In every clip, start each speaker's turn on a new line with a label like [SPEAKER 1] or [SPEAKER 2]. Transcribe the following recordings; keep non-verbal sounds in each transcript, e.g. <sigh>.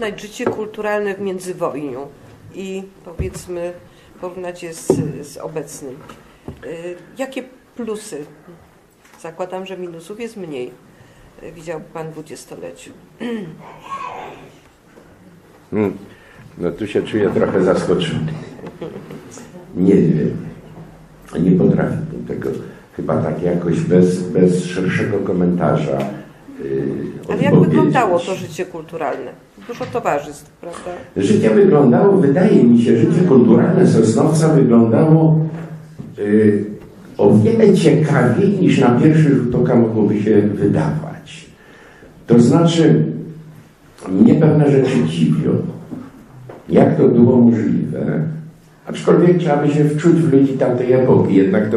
[SPEAKER 1] porównać życie kulturalne w międzywojniu i powiedzmy porównać je z, z obecnym. Y, Jakie plusy? Zakładam, że minusów jest mniej. y, Widział pan w dwudziestoleciu. <clears throat>
[SPEAKER 2] Hmm. No tu się czuję trochę zaskoczony. Nie wiem. Nie potrafię tego chyba tak jakoś bez, bez szerszego komentarza yy,
[SPEAKER 1] Ale jak wyglądało to życie kulturalne? Dużo towarzystw, prawda?
[SPEAKER 2] Życie wyglądało, wydaje mi się, życie kulturalne Sosnowca wyglądało yy, o wiele ciekawiej niż na pierwszy rzut oka mogłoby się wydawać. To znaczy, mnie pewne rzeczy dziwią. Jak to było możliwe? Aczkolwiek trzeba by się wczuć w ludzi tamtej epoki, jednak to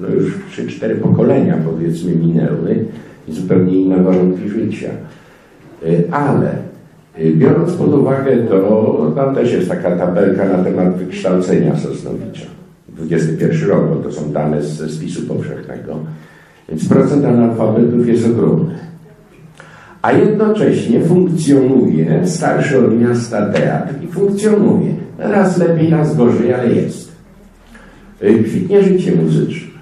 [SPEAKER 2] no już 3-4 pokolenia powiedzmy minęły zupełnie inne warunki życia. Y, Ale y, biorąc pod uwagę to, tam też jest taka tabelka na temat wykształcenia Sosnowicza. 21 rok, bo to są dane ze spisu powszechnego. Więc procent analfabetów jest ogromny. A jednocześnie funkcjonuje starszy od miasta teatr i funkcjonuje. Raz lepiej, raz gorzej, ale jest. Y, Kwitnie życie muzyczne.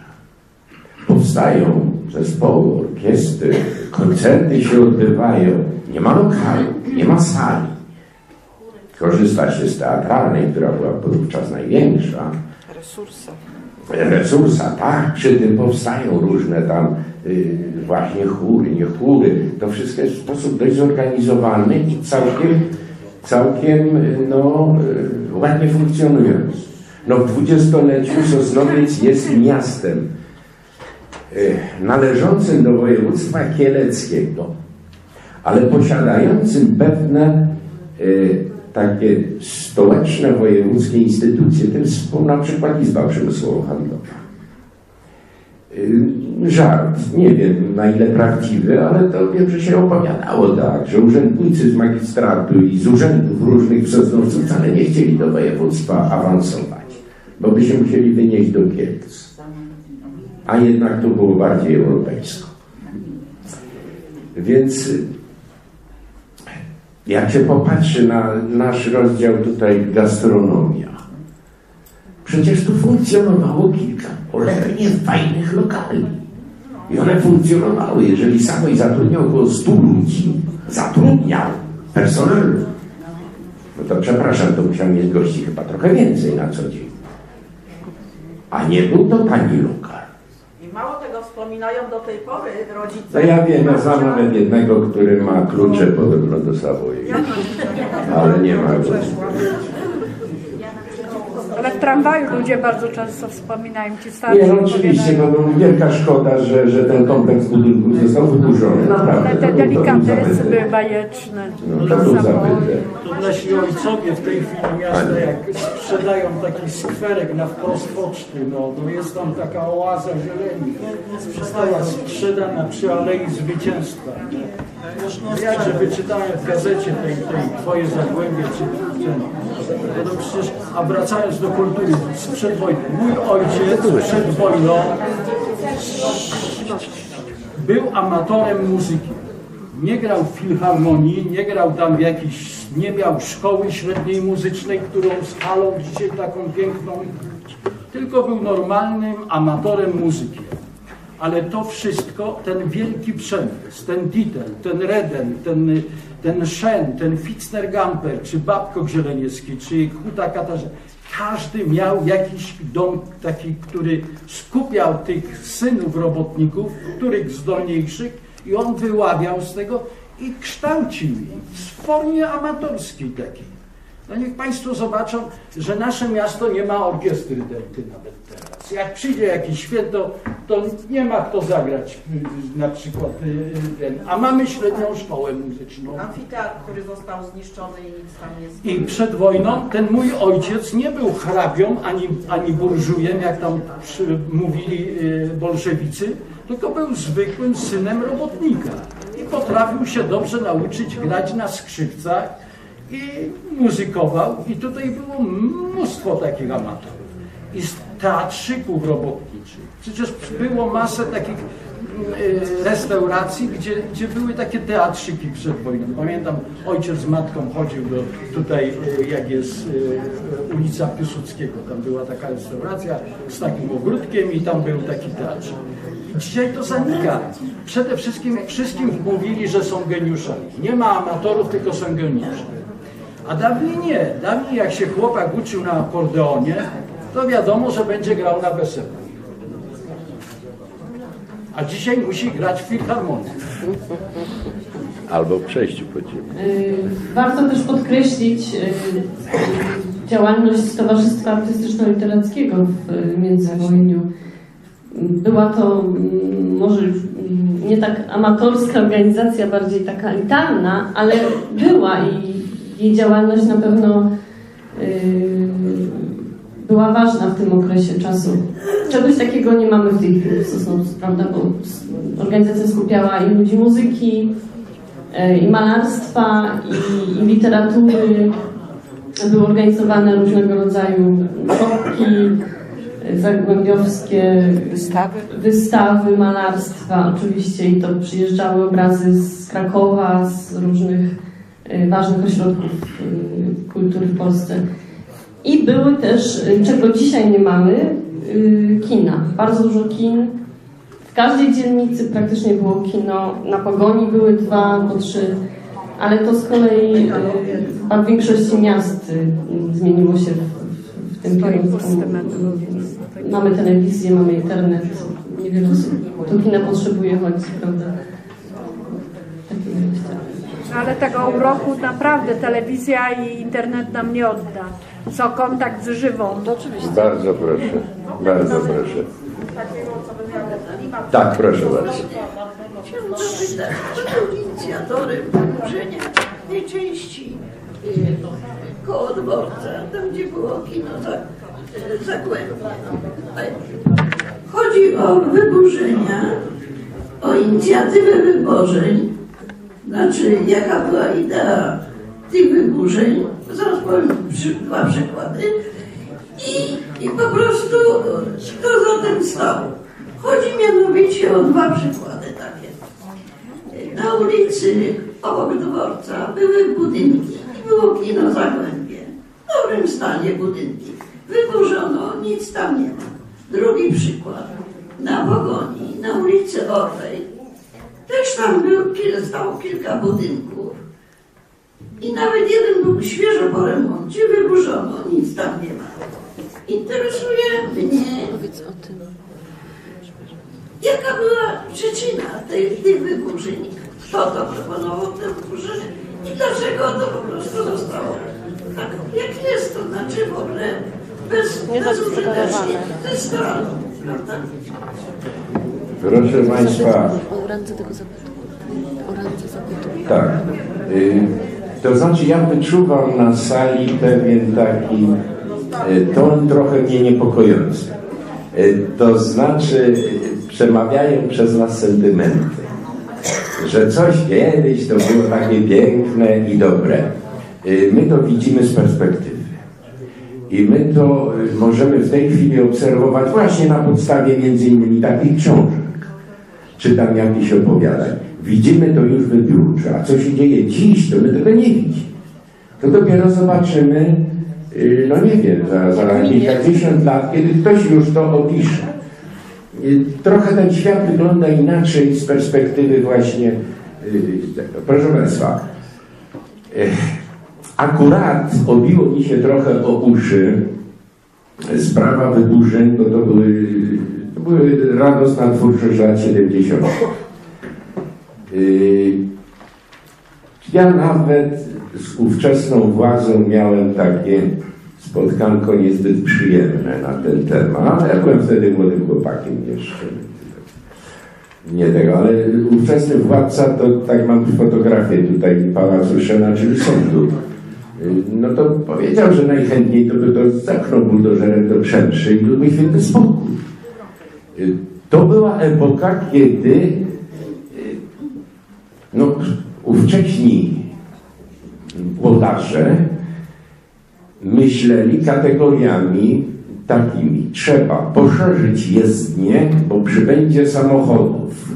[SPEAKER 2] Powstają zespoły, orkiestry, koncerty się odbywają. Nie ma lokalu, nie ma sali. Korzysta się z teatralnej, która była wówczas największa
[SPEAKER 1] Resursa.
[SPEAKER 2] resursa, tak, przy tym powstają różne tam y, właśnie chóry, nie chóry, to wszystko jest w sposób dość zorganizowany i całkiem, całkiem y, no, y, ładnie funkcjonujący. No w dwudziestoleciu Sosnowiec jest miastem należącym do województwa kieleckiego, ale posiadającym pewne y, takie stołeczne wojewódzkie instytucje, jest na przykład Izba Przemysłowo-Handlowa. Y, Żart, nie wiem na ile prawdziwy, ale to wiem, że się opowiadało tak, że urzędnicy z magistratu i z urzędów różnych w Sosnowcu wcale nie chcieli do województwa awansować, bo by się musieli wynieść do Kielc. A jednak to było bardziej europejsko. Więc y, jak się popatrzy na nasz rozdział tutaj gastronomia, przecież tu funkcjonowało kilka cholernie fajnych lokali. I one funkcjonowały. Jeżeli samej zatrudniał około 100 ludzi, zatrudniał personelu. No to przepraszam, to musiał mieć gości chyba trochę więcej na co dzień. A nie był to tani lokal.
[SPEAKER 3] Wspominają do tej pory rodzice.
[SPEAKER 2] No ja wiem, ja znam nawet jednego, który ma klucze podobno do Savoy. Ale nie ma go.
[SPEAKER 4] Ale w tramwaju ludzie bardzo często wspominają ci starsi.
[SPEAKER 2] Nie, no oczywiście, bo no, wielka szkoda, że, że ten kompleks budynków został wyburzony. Naprawdę.
[SPEAKER 4] Ale te
[SPEAKER 2] to to
[SPEAKER 4] delikatesy były bajeczne.
[SPEAKER 2] No, to był.
[SPEAKER 5] To nasi ojcowie w tej chwili miasta, jak sprzedają taki skwerek na wprost poczty, no, no jest tam taka oaza zieleni. Została sprzedana przy Alei Zwycięstwa. Ja, że wyczytałem w gazecie tej, tej Twoje Zagłębie, czy ten, no przecież, a wracając do kultury, sprzed wojny, mój ojciec przed wojną był amatorem muzyki. Nie grał w filharmonii, nie grał tam w jakiś, nie miał szkoły średniej muzycznej, którą z halą dzisiaj taką piękną, tylko był normalnym amatorem muzyki. Ale to wszystko, ten wielki przemysł, ten Dittel, ten Reden, ten, ten Szen, ten Fitzner Gamper, czy Babkok Zieleniecki, czy Huta Katarzyna, każdy miał jakiś dom taki, który skupiał tych synów robotników, których zdolniejszych i on wyławiał z tego i kształcił ich w formie amatorskiej takiej. No niech Państwo zobaczą, że nasze miasto nie ma orkiestry denty nawet teraz. Jak przyjdzie jakieś święto, to nie ma kto zagrać y, na przykład y, ten, a mamy średnią szkołę muzyczną.
[SPEAKER 3] Amfiteatr, który został zniszczony i nic tam nie
[SPEAKER 5] I przed wojną ten mój ojciec nie był hrabią ani, ani burżujem, jak tam przy, mówili y, bolszewicy, tylko był zwykłym synem robotnika. I potrafił się dobrze nauczyć grać na skrzypcach i muzykował. I tutaj było mnóstwo takich amatorów. I z teatrzyków robotniczych. Przecież było masę takich y, restauracji, gdzie, gdzie były takie teatrzyki przed wojną. Pamiętam, ojciec z matką chodził do tutaj, y, jak jest y, ulica Piłsudskiego. Tam była taka restauracja z takim ogródkiem i tam był taki teatrzyk. Dzisiaj to zanika. Przede wszystkim wszystkim mówili, że są geniuszami. Nie ma amatorów, tylko są geniusze. A dawniej nie. Dawniej jak się chłopak uczył na akordeonie, to wiadomo, że będzie grał na weselu. A dzisiaj musi grać w filharmonii.
[SPEAKER 2] Albo w przejściu podziemnym.
[SPEAKER 6] Warto też podkreślić y, działalność Towarzystwa Artystyczno-Literackiego w y, międzywojniu. Była to mm, może mm, nie tak amatorska organizacja, bardziej taka elitarna, ale była i jej działalność na pewno y, była ważna w tym okresie czasu. Czegoś takiego nie mamy w tej chwili w Sosnowcu, prawda? Bo organizacja skupiała i ludzi muzyki, e, i malarstwa, i, i literatury. Były organizowane różnego rodzaju szopki e, zagłębiowskie,
[SPEAKER 1] Wystawy.
[SPEAKER 6] wystawy malarstwa oczywiście i to przyjeżdżały obrazy z Krakowa, z różnych ważnych ośrodków e, kultury w Polsce. I były też, e, czego dzisiaj nie mamy, kina. Bardzo dużo kin. W każdej dzielnicy praktycznie było kino. Na Pogoni były dwa albo trzy, ale to z kolei w większości miast zmieniło się w, w, w tym kierunku. Mamy telewizję, mamy internet. Niewiele osób do kina potrzebuje chodzić, prawda?
[SPEAKER 4] Ale tego uroku naprawdę telewizja i internet nam nie odda. Co kontakt z żywą.
[SPEAKER 2] Bardzo proszę, bardzo proszę. Tak, proszę bardzo.
[SPEAKER 3] Ksiądz Wydawca był inicjatorem wyburzenia tej części y, koło dworca, tam gdzie było kino za, y, Zagłębie. Chodzi o wyburzenia, o inicjatywę wyborzeń, znaczy jaka była idea tych wyburzeń. Zaraz powiem dwa przykłady. I, I po prostu kto za tym stał. Chodzi mianowicie o dwa przykłady takie. Na ulicy obok dworca były budynki i było kino Zagłębie. W dobrym stanie budynki. Wyburzono, nic tam nie ma. Drugi przykład. Na Pogoni, na ulicy Orlej, też tam był, stało kilka budynków. I nawet jeden był świeżo po remoncie, wyburzono, nic tam nie ma. Interesuje mnie, jaka była przyczyna tej, tych wyburzeń. Kto to proponował te wyburzenia i dlaczego to po prostu zostało tak, jak jest, to znaczy w ogóle bez, bezużytecznie, zestralą, prawda?
[SPEAKER 2] Proszę Państwa,
[SPEAKER 7] O randze tego zapytu. O randze zapytu.
[SPEAKER 2] tak. Y, To znaczy ja wyczuwam na sali pewien taki y, ton trochę mnie niepokojący. Y, To znaczy przemawiają przez nas sentymenty. Że coś kiedyś to było takie piękne i dobre. My to widzimy z perspektywy. I my to możemy w tej chwili obserwować właśnie na podstawie między innymi takich książek, czy tam jakichś opowiadań. Widzimy to już wybiórczo, a co się dzieje dziś, to my tego nie widzimy. To dopiero zobaczymy, y, no nie wiem, za, za kilkadziesiąt lat, kiedy ktoś już to opisze. Y, Trochę ten świat wygląda inaczej z perspektywy właśnie y, tego. Proszę Państwa, y, akurat obiło mi się trochę o uszy sprawa wyburzeń, bo to były, były radosna twórczość lat 70. Yy, Ja nawet z ówczesną władzą miałem takie spotkanko niezbyt przyjemne na ten temat. Ja byłem wtedy młodym chłopakiem jeszcze. Nie tego, ale ówczesny władca, to tak mam fotografię tutaj Pałacu Szena, czyli sądu. Yy, No to powiedział, że najchętniej to by to zapchnął buldożerem do przemszy i byłby święty spokój. To była epoka, kiedy yy, no, ówcześni włodarze myśleli kategoriami takimi. Trzeba poszerzyć jezdnię, bo przybędzie samochodów,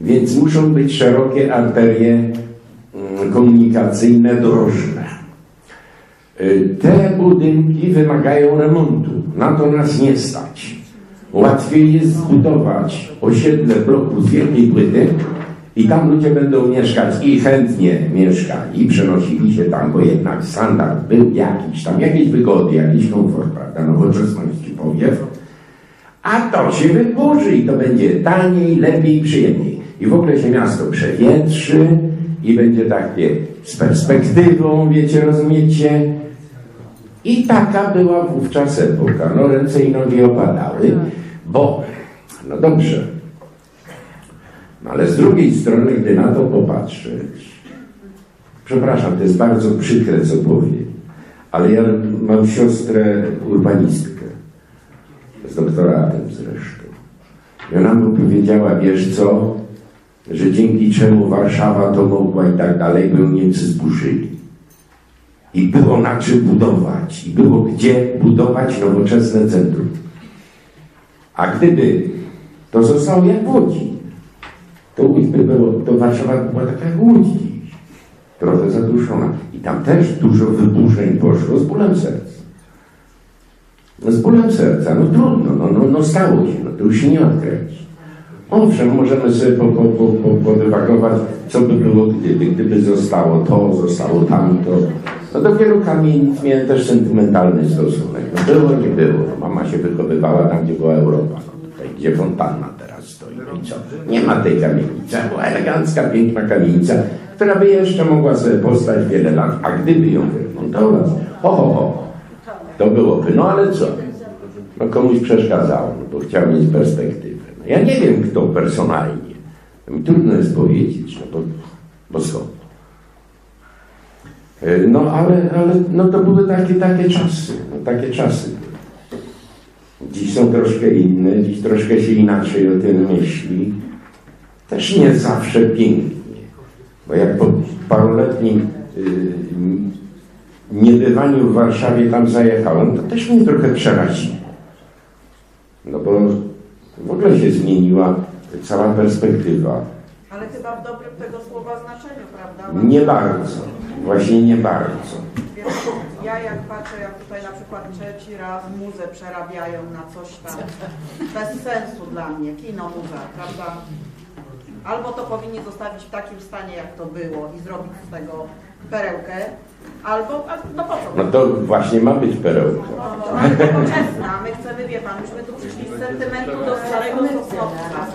[SPEAKER 2] więc muszą być szerokie arterie mm, komunikacyjne, drożne. Y, Te budynki wymagają remontu. Na to nas nie stać. Łatwiej jest zbudować osiedle bloku z wielkiej płyty i tam ludzie będą mieszkać i chętnie mieszkali, i przenosili się tam, bo jednak standard był jakiś tam, jakieś wygody, jakiś komfort, prawda, nowoczesności, powiew. A to się wyburzy i to będzie taniej, lepiej, przyjemniej. I w ogóle się miasto przewietrzy i będzie takie z perspektywą, wiecie, rozumiecie? I taka była wówczas epoka. No ręce i nogi opadały, bo, no dobrze, no ale z drugiej strony, gdy na to popatrzeć, przepraszam, to jest bardzo przykre, co powiem, ale ja mam siostrę urbanistkę, z doktoratem zresztą. I ona mi powiedziała, wiesz co, że dzięki czemu Warszawa to mogła i tak dalej, bo Niemcy zburzyli. I było na czym budować, i było gdzie budować nowoczesne centrum. A gdyby to zostało jak w Łodzi, to Łódź by było, to Warszawa by była taka jak Łódź dziś. Trochę zaduszona. I tam też dużo wyburzeń poszło z bólem serca. No z bólem serca, no trudno, no, no, no stało się, no to już się nie odkręci. Owszem, możemy sobie po, po, po, po, podywagować, co by było gdyby, gdyby zostało to, zostało tamto. No do wielu kamienic miałem też sentymentalny stosunek. No było, nie było. Mama się wychowywała tam, gdzie była Europa. No tutaj, gdzie fontanna teraz stoi. No i co? Nie ma tej kamienicy. Była elegancka, piękna kamienica, która by jeszcze mogła sobie postać wiele lat. A gdyby ją wyremontować, ho, ho, ho, to byłoby. No ale co? No komuś przeszkadzało, no bo chciał mieć perspektywę. No, ja nie wiem, kto personalnie. Mi trudno jest powiedzieć, no bo, bo skąd? E, No ale, ale no to były takie, takie czasy, no, takie czasy. Dziś są troszkę inne, dziś troszkę się inaczej o tym myśli. Też nie zawsze pięknie. Bo jak po paroletnim y, niebywaniu w Warszawie tam zajechałem, to też mnie trochę przeraziło. No bo w ogóle się zmieniła cała perspektywa.
[SPEAKER 8] Ale chyba w dobrym tego słowa znaczeniu, prawda?
[SPEAKER 2] Nie bardzo, właśnie nie bardzo.
[SPEAKER 8] Wiesz, Ja jak patrzę, jak tutaj na przykład trzeci raz muzę przerabiają na coś tam, bez sensu dla mnie, kino muza, prawda? Albo to powinni zostawić w takim stanie, jak to było i zrobić z tego perełkę, albo, a, no po co?
[SPEAKER 2] No to właśnie ma być perełka.
[SPEAKER 8] No, ale nowoczesna, my chcemy, wie pan, myśmy tu przyszli z sentymentu do starego Sosnowca,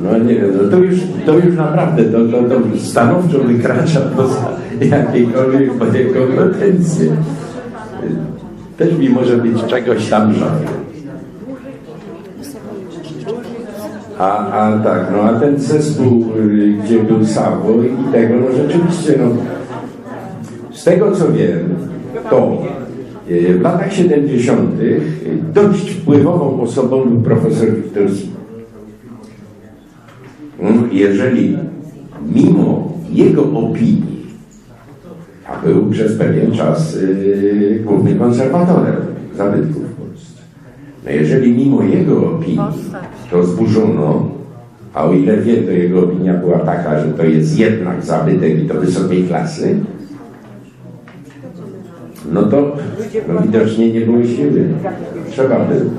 [SPEAKER 2] No nie wiem, no to już, to już naprawdę to, to, to stanowczo wykracza poza jakiekolwiek moje kompetencje. Też mi może być czegoś tam żal. A, a tak, no a ten zespół, y, gdzie był Savo i tego, no rzeczywiście, no z tego co wiem, to y, w latach 70. dość wpływową osobą był profesor Wiktor Zimmer. Jeżeli mimo jego opinii, a był przez pewien czas yy, głównym konserwatorem zabytków w Polsce, no jeżeli mimo jego opinii to zburzono, a o ile wiem, to jego opinia była taka, że to jest jednak zabytek i to wysokiej klasy, no to no widocznie nie było siły. Trzeba było.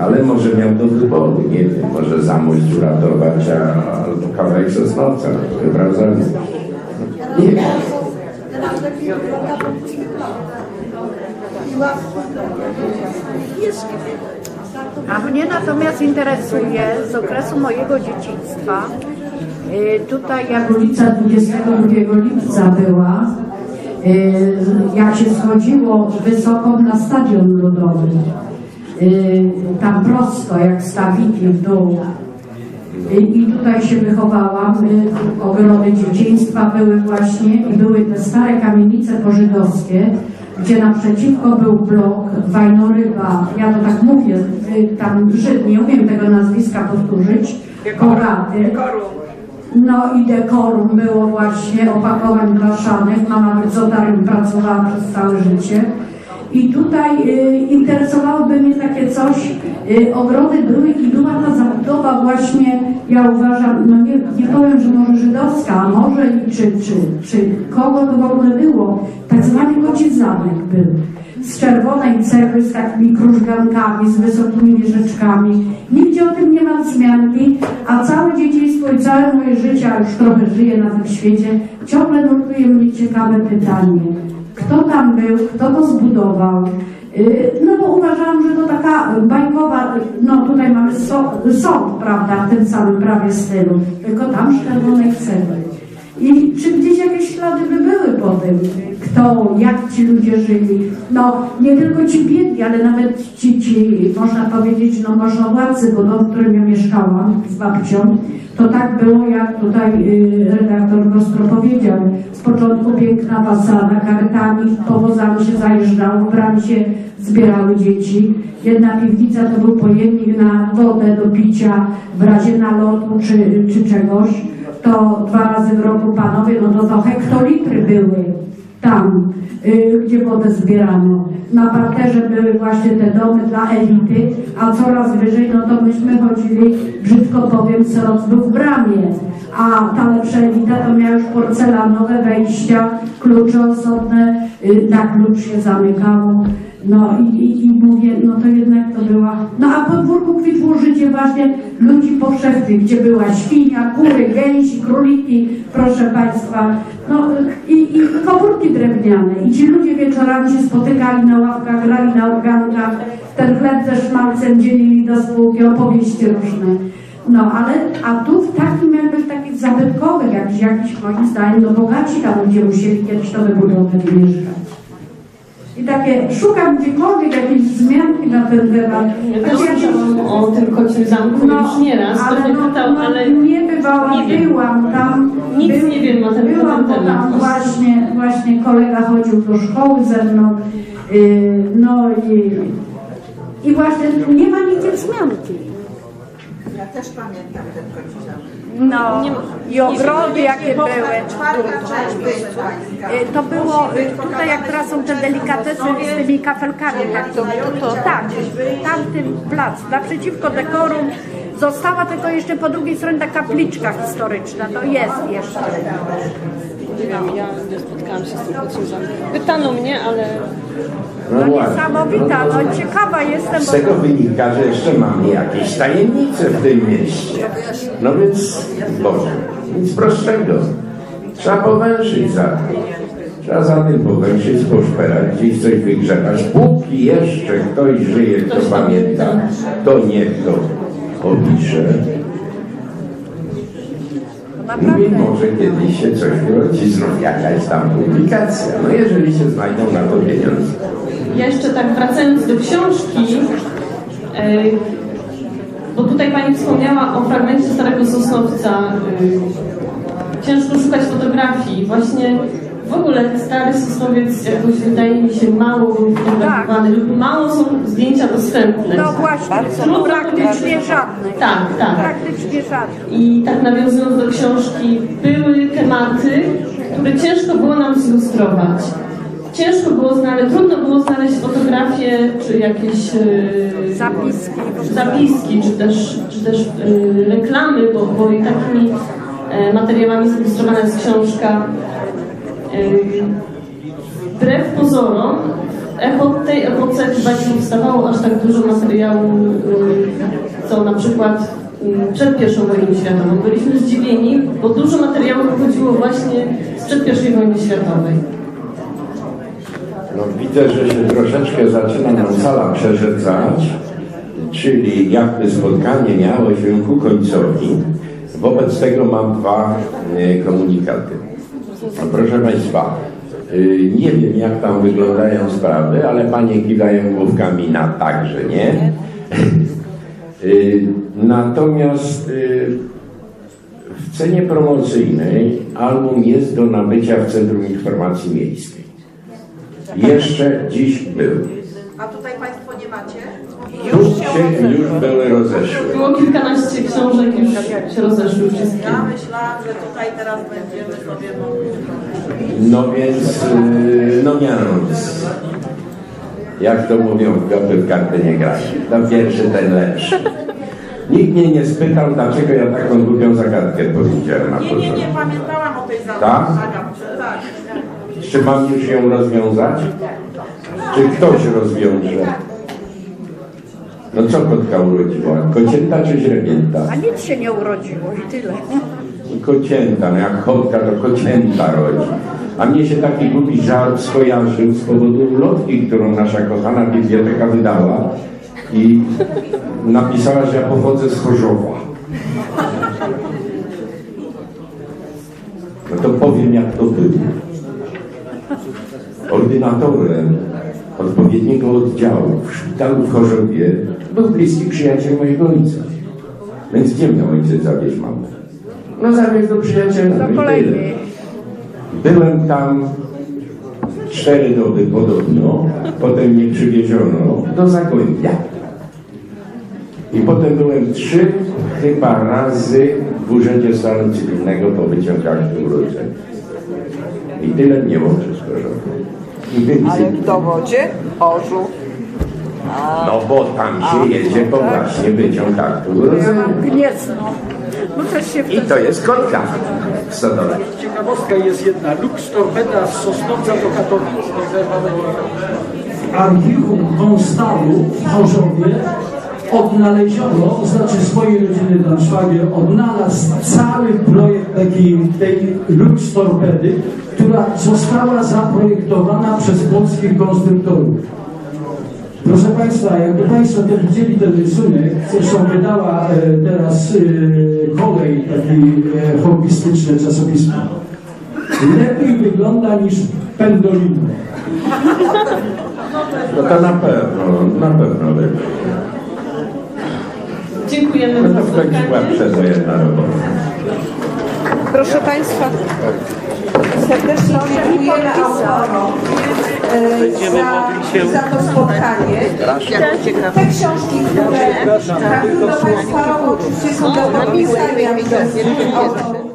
[SPEAKER 2] Ale może miał do wyboru, nie wiem, może zamość uratować, a, albo kawałek Sosnowca, no wybrał zamość. Nie wiem.
[SPEAKER 4] A mnie natomiast interesuje z okresu mojego dzieciństwa, y, tutaj jak
[SPEAKER 9] ulica 22 lipca była, y, jak się schodziło wysoko na stadion ludowy, tam prosto jak stawiki w dół. Y, I tutaj się wychowałam, y, ogrody dzieciństwa były właśnie i były te stare kamienice pożydowskie, gdzie naprzeciwko był blok Wajnoryba, ja to tak mówię, y, tam Żyd, nie umiem tego nazwiska powtórzyć, Kogaty. No i dekorum było właśnie opakowań blaszanych. Mama w Zodarym pracowała przez całe życie. I tutaj y, interesowałoby mnie takie coś, y, ogrody były i była ta zabudowa właśnie, ja uważam, no nie, nie powiem, że może żydowska, a może i czy, czy, czy kogo to w ogóle było, tak zwany koci zamek był. Z czerwonej cegły, z takimi krużgankami, z wysokimi wieżyczkami. Nigdzie o tym nie ma wzmianki, a całe dzieciństwo i całe moje życie, a już trochę żyję na tym świecie, ciągle nurtuje mnie ciekawe pytanie. Kto tam był, kto to zbudował? Yy, No bo uważam, że to taka bajkowa, no tutaj mamy so, sąd, prawda, w tym samym prawie stylu, tylko tam z czerwonej cegły. I czy gdzieś jakieś ślady by były po tym, kto, jak ci ludzie żyli? No, nie tylko ci biedni, ale nawet ci, ci można powiedzieć, no możnowładcy, bo dom, w którym ja mieszkałam z babcią, to tak było, jak tutaj y, redaktor Gostro powiedział. Z początku piękna fasada, karetami, powozami się zajeżdżało, brami się zbierały dzieci. Jedna piwnica to był pojemnik na wodę do picia w razie nalotu czy, czy czegoś to dwa razy w roku panowie, no to, to hektolitry były tam, y, gdzie wodę zbierano. Na parterze były właśnie te domy dla elity, a coraz wyżej, no to myśmy chodzili, brzydko powiem, co był w bramie. A ta lepsza elita to miała już porcelanowe wejścia, klucze osobne, y, na klucz się zamykało. No i, i, i mówię, no to jednak to była. No a podwórku kwitło życie właśnie ludzi powszechnych, gdzie była świnia, kury, gęsi, króliki, proszę Państwa. No i, i komórki drewniane. I ci ludzie wieczorami się spotykali na ławkach, grali na organkach, ten chleb ze szmalcem dzielili do spółki, opowieści różne. No ale, a tu w takim jakby w takich zabytkowych, jakichś, jakichś moim zdaniem, no bogaci tam ludzie musieli kiedyś to wybudować mieszkać. I takie, szukam gdziekolwiek jakiejś wzmianki na ten temat.
[SPEAKER 6] Ja
[SPEAKER 9] Znaczy,
[SPEAKER 6] słyszałam o tym kocim zamku już nieraz,
[SPEAKER 9] ale no,
[SPEAKER 6] pytał,
[SPEAKER 9] no,
[SPEAKER 6] ale
[SPEAKER 9] nie bywałam,
[SPEAKER 6] nie
[SPEAKER 9] byłam tam.
[SPEAKER 6] Nic nie wiem na ten-
[SPEAKER 9] Byłam,
[SPEAKER 6] ten temat.
[SPEAKER 9] tam właśnie, właśnie kolega chodził do szkoły ze mną. Yy, no i, i właśnie nie ma nigdzie wzmianki.
[SPEAKER 8] Ja też pamiętam ten kończyzam.
[SPEAKER 4] No, i ogrody jakie były. Y, To było y, tutaj, jak teraz są te delikatesy z tymi kafelkami. Tak, to, to, to, tak, tamtym plac, naprzeciwko dekorum. Została tylko jeszcze po drugiej stronie ta kapliczka historyczna, to jest jeszcze.
[SPEAKER 7] Ja nie spotkałam się z tym kocim zamkiem. Pytano mnie, ale
[SPEAKER 2] No
[SPEAKER 4] No
[SPEAKER 2] właśnie.
[SPEAKER 4] niesamowita, no ciekawa jestem,
[SPEAKER 2] Z tego wynika, że jeszcze mamy jakieś tajemnice w tym mieście. No więc, Boże, nic prostszego. Trzeba powęszyć za to. Trzeba za tym powęszyć, poszperać, gdzieś coś wygrzebać. Póki jeszcze ktoś żyje, kto pamięta, to niech to opisze.
[SPEAKER 4] Naprawdę.
[SPEAKER 2] może kiedyś się coś urodzi, znów jakaś tam publikacja. No jeżeli się znajdą na to pieniądze.
[SPEAKER 6] Ja jeszcze tak wracając do książki, e, bo tutaj Pani wspomniała o fragmencie Starego Sosnowca. e, Ciężko szukać fotografii. Właśnie w ogóle Stary Sosnowiec jakoś wydaje mi się mało fotografowany lub mało są zdjęcia dostępne.
[SPEAKER 4] No właśnie,
[SPEAKER 6] Trudno
[SPEAKER 4] praktycznie żadne.
[SPEAKER 6] Tak, tak.
[SPEAKER 4] Praktycznie.
[SPEAKER 6] I tak nawiązując do książki, były tematy, które ciężko było nam zilustrować. Ciężko było znaleźć, trudno było znaleźć fotografie, czy jakieś e,
[SPEAKER 4] Zapiski.
[SPEAKER 6] zapiski, czy też, czy też e, reklamy, bo, bo i takimi e, materiałami zilustrowana jest książka. Wbrew pozorom, w tej epoce chyba nie powstawało aż tak dużo materiału, co na przykład przed I wojną światową. Byliśmy zdziwieni, bo dużo materiału pochodziło właśnie sprzed I wojny światowej.
[SPEAKER 2] No, widzę, że się troszeczkę zaczyna nam sala przerzedzać, czyli jakby spotkanie miało się ku końcowi. Wobec tego mam dwa komunikaty. Proszę Państwa, e, nie wiem jak tam wyglądają sprawy, ale Panie kiwają główkami na tak, że nie. E, Natomiast e, w cenie promocyjnej album jest do nabycia w Centrum Informacji Miejskiej. Jeszcze dziś był.
[SPEAKER 8] A tutaj Państwo nie macie?
[SPEAKER 2] Tu się już były rozeszły.
[SPEAKER 6] Było kilkanaście książek, już się rozeszły wszystkie.
[SPEAKER 8] Ja myślałam, że tutaj teraz będziemy sobie mogli.
[SPEAKER 2] No więc, yy, no mianowicie. Jak to mówią, w w kartę nie gra. No pierwszy ten lepszy. Nikt mnie nie spytał, dlaczego ja taką głupią zagadkę powiedziałem na
[SPEAKER 8] Nie, nie, nie pamiętałam o tej
[SPEAKER 2] Tak?
[SPEAKER 8] zagadce. Tak.
[SPEAKER 2] Czy mam już ją rozwiązać? Czy ktoś rozwiąże? No co kotka urodziła? Kocięta czy źrebięta?
[SPEAKER 4] A nic się nie urodziło i tyle.
[SPEAKER 2] Kocięta, no jak kotka to kocięta rodzi. A mnie się taki głupi żart skojarzył z powodu ulotki, którą nasza kochana biblioteka wydała i napisała, że ja pochodzę z Chorzowa. No to powiem jak to było. Ordynatorem odpowiedniego oddziału w szpitalu w Chorzowie był bliski przyjaciel mojego ojca. Więc gdzie miał ojciec zawieźć mamę? No zawieźć do przyjaciela.
[SPEAKER 4] Do kolejnej.
[SPEAKER 2] Byłem tam cztery doby podobno, potem mnie przywieziono do Zagłębia. I potem byłem trzy chyba razy w Urzędzie Stanu Cywilnego po wyciągach urodzeń. I tyle mnie łączy z Gorzowem. I więcej.
[SPEAKER 1] Ale w dowodzie orzu.
[SPEAKER 2] No bo tam się jedzie po właśnie wyciąg aktu
[SPEAKER 4] gniezno. No też się
[SPEAKER 2] I to jest kotka w Stodole.
[SPEAKER 5] Ciekawostka jest jedna. Lux Torpeda z Sosnowca do Katowic. W archiwum Konstawu w Chorzowie odnaleziono, znaczy swojej rodziny Dan Szwagier odnalazł cały projekt taki, tej Lux Torpedy, która została zaprojektowana przez polskich konstruktorów. Proszę Państwa, jakby Państwo też widzieli ten rysunek, zresztą wydała e, teraz e, kolej taki e, hobbystyczne czasopismo. Lepiej wygląda niż pendolino.
[SPEAKER 2] No to na pewno, na pewno lepiej.
[SPEAKER 6] Dziękujemy
[SPEAKER 2] No
[SPEAKER 6] za
[SPEAKER 2] to w końcu była
[SPEAKER 6] spotkanie.
[SPEAKER 2] jedna robota.
[SPEAKER 1] Proszę Państwa, serdecznie dziękujemy autorom e, za, za to spotkanie. Te książki, które trafiły do Państwa oczywiście są do podpisania przez autorów.